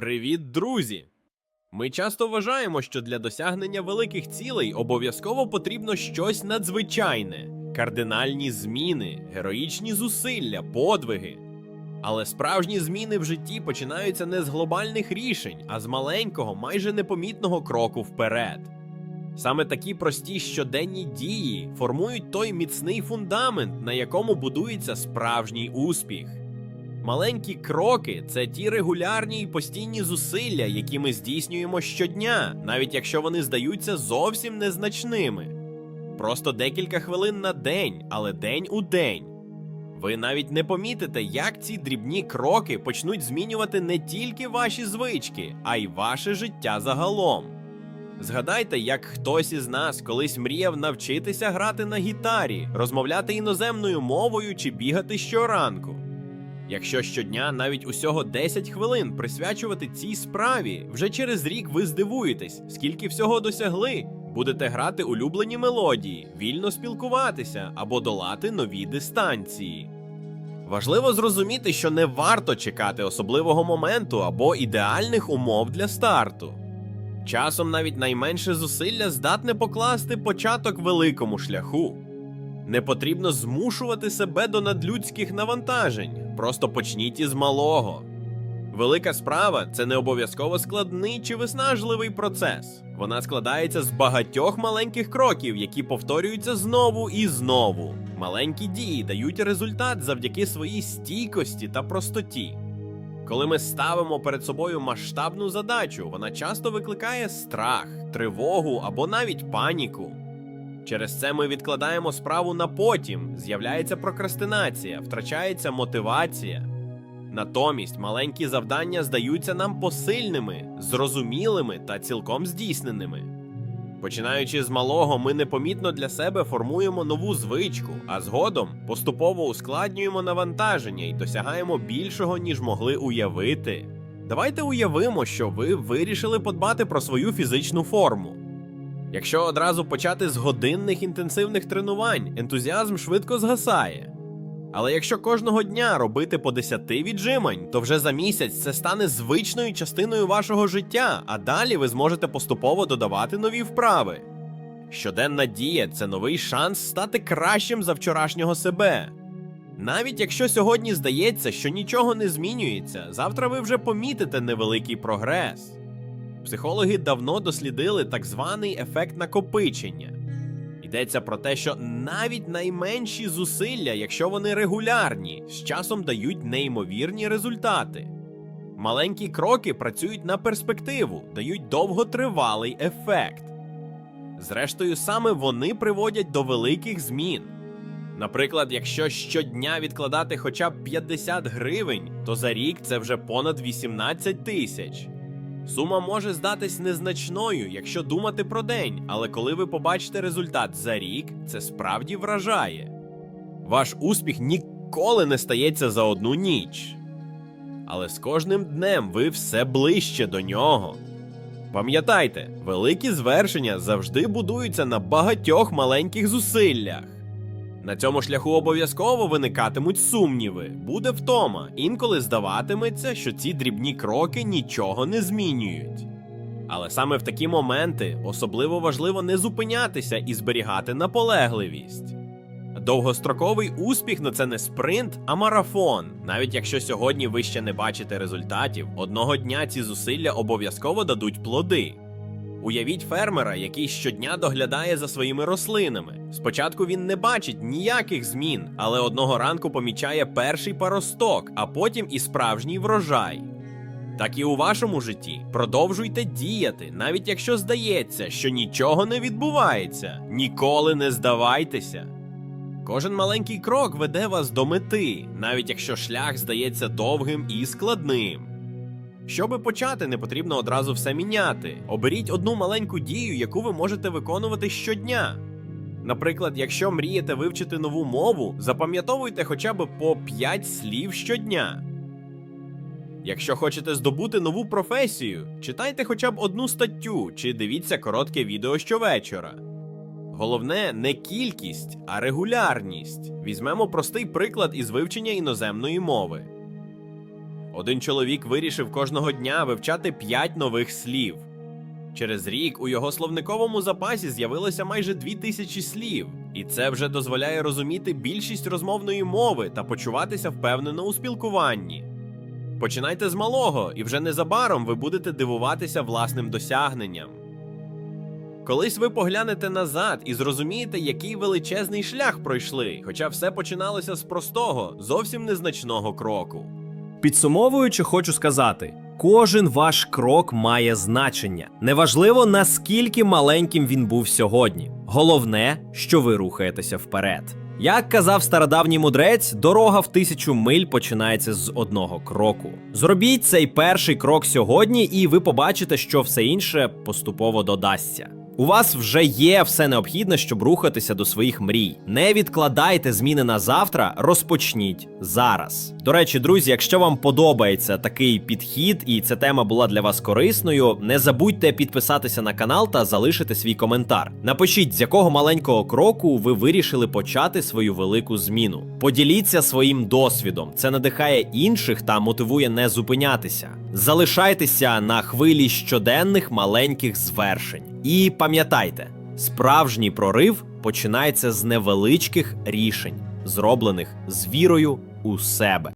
Привіт, друзі! Ми часто вважаємо, що для досягнення великих цілей обов'язково потрібно щось надзвичайне, кардинальні зміни, героїчні зусилля, подвиги. Але справжні зміни в житті починаються не з глобальних рішень, а з маленького, майже непомітного кроку вперед. Саме такі прості щоденні дії формують той міцний фундамент, на якому будується справжній успіх. Маленькі кроки це ті регулярні і постійні зусилля, які ми здійснюємо щодня, навіть якщо вони здаються зовсім незначними. Просто декілька хвилин на день, але день у день. Ви навіть не помітите, як ці дрібні кроки почнуть змінювати не тільки ваші звички, а й ваше життя загалом. Згадайте, як хтось із нас колись мріяв навчитися грати на гітарі, розмовляти іноземною мовою чи бігати щоранку. Якщо щодня навіть усього 10 хвилин присвячувати цій справі, вже через рік ви здивуєтесь, скільки всього досягли. Будете грати улюблені мелодії, вільно спілкуватися або долати нові дистанції. Важливо зрозуміти, що не варто чекати особливого моменту або ідеальних умов для старту. Часом навіть найменше зусилля здатне покласти початок великому шляху. Не потрібно змушувати себе до надлюдських навантажень. Просто почніть із малого. Велика справа це не обов'язково складний чи виснажливий процес. Вона складається з багатьох маленьких кроків, які повторюються знову і знову. Маленькі дії дають результат завдяки своїй стійкості та простоті. Коли ми ставимо перед собою масштабну задачу, вона часто викликає страх, тривогу або навіть паніку. Через це ми відкладаємо справу на потім, з'являється прокрастинація, втрачається мотивація. Натомість маленькі завдання здаються нам посильними, зрозумілими та цілком здійсненими. Починаючи з малого, ми непомітно для себе формуємо нову звичку, а згодом поступово ускладнюємо навантаження і досягаємо більшого, ніж могли уявити. Давайте уявимо, що ви вирішили подбати про свою фізичну форму. Якщо одразу почати з годинних інтенсивних тренувань, ентузіазм швидко згасає. Але якщо кожного дня робити по 10 віджимань, то вже за місяць це стане звичною частиною вашого життя, а далі ви зможете поступово додавати нові вправи. Щоденна дія це новий шанс стати кращим за вчорашнього себе. Навіть якщо сьогодні здається, що нічого не змінюється, завтра ви вже помітите невеликий прогрес. Психологи давно дослідили так званий ефект накопичення. Йдеться про те, що навіть найменші зусилля, якщо вони регулярні, з часом дають неймовірні результати. Маленькі кроки працюють на перспективу, дають довготривалий ефект. Зрештою, саме вони приводять до великих змін. Наприклад, якщо щодня відкладати хоча б 50 гривень, то за рік це вже понад 18 тисяч. Сума може здатись незначною, якщо думати про день, але коли ви побачите результат за рік, це справді вражає. Ваш успіх ніколи не стається за одну ніч. Але з кожним днем ви все ближче до нього. Пам'ятайте, великі звершення завжди будуються на багатьох маленьких зусиллях. На цьому шляху обов'язково виникатимуть сумніви, буде втома, інколи здаватиметься, що ці дрібні кроки нічого не змінюють. Але саме в такі моменти особливо важливо не зупинятися і зберігати наполегливість. Довгостроковий успіх ну це не спринт, а марафон. Навіть якщо сьогодні ви ще не бачите результатів, одного дня ці зусилля обов'язково дадуть плоди. Уявіть фермера, який щодня доглядає за своїми рослинами. Спочатку він не бачить ніяких змін, але одного ранку помічає перший паросток, а потім і справжній врожай. Так і у вашому житті продовжуйте діяти, навіть якщо здається, що нічого не відбувається. Ніколи не здавайтеся. Кожен маленький крок веде вас до мети, навіть якщо шлях здається довгим і складним. Щоби почати, не потрібно одразу все міняти. Оберіть одну маленьку дію, яку ви можете виконувати щодня. Наприклад, якщо мрієте вивчити нову мову, запам'ятовуйте хоча б по 5 слів щодня. Якщо хочете здобути нову професію, читайте хоча б одну статтю чи дивіться коротке відео щовечора. Головне не кількість, а регулярність. Візьмемо простий приклад із вивчення іноземної мови. Один чоловік вирішив кожного дня вивчати 5 нових слів. Через рік у його словниковому запасі з'явилося майже дві тисячі слів, і це вже дозволяє розуміти більшість розмовної мови та почуватися впевнено у спілкуванні. Починайте з малого, і вже незабаром ви будете дивуватися власним досягненням. Колись ви поглянете назад і зрозумієте, який величезний шлях пройшли, хоча все починалося з простого, зовсім незначного кроку. Підсумовуючи, хочу сказати: кожен ваш крок має значення. Неважливо, наскільки маленьким він був сьогодні. Головне, що ви рухаєтеся вперед. Як казав стародавній мудрець, дорога в тисячу миль починається з одного кроку. Зробіть цей перший крок сьогодні, і ви побачите, що все інше поступово додасться. У вас вже є все необхідне, щоб рухатися до своїх мрій. Не відкладайте зміни на завтра, розпочніть зараз. До речі, друзі, якщо вам подобається такий підхід і ця тема була для вас корисною, не забудьте підписатися на канал та залишити свій коментар. Напишіть, з якого маленького кроку ви вирішили почати свою велику зміну. Поділіться своїм досвідом. Це надихає інших та мотивує не зупинятися. Залишайтеся на хвилі щоденних маленьких звершень. І пам'ятайте, справжній прорив починається з невеличких рішень, зроблених з вірою у себе.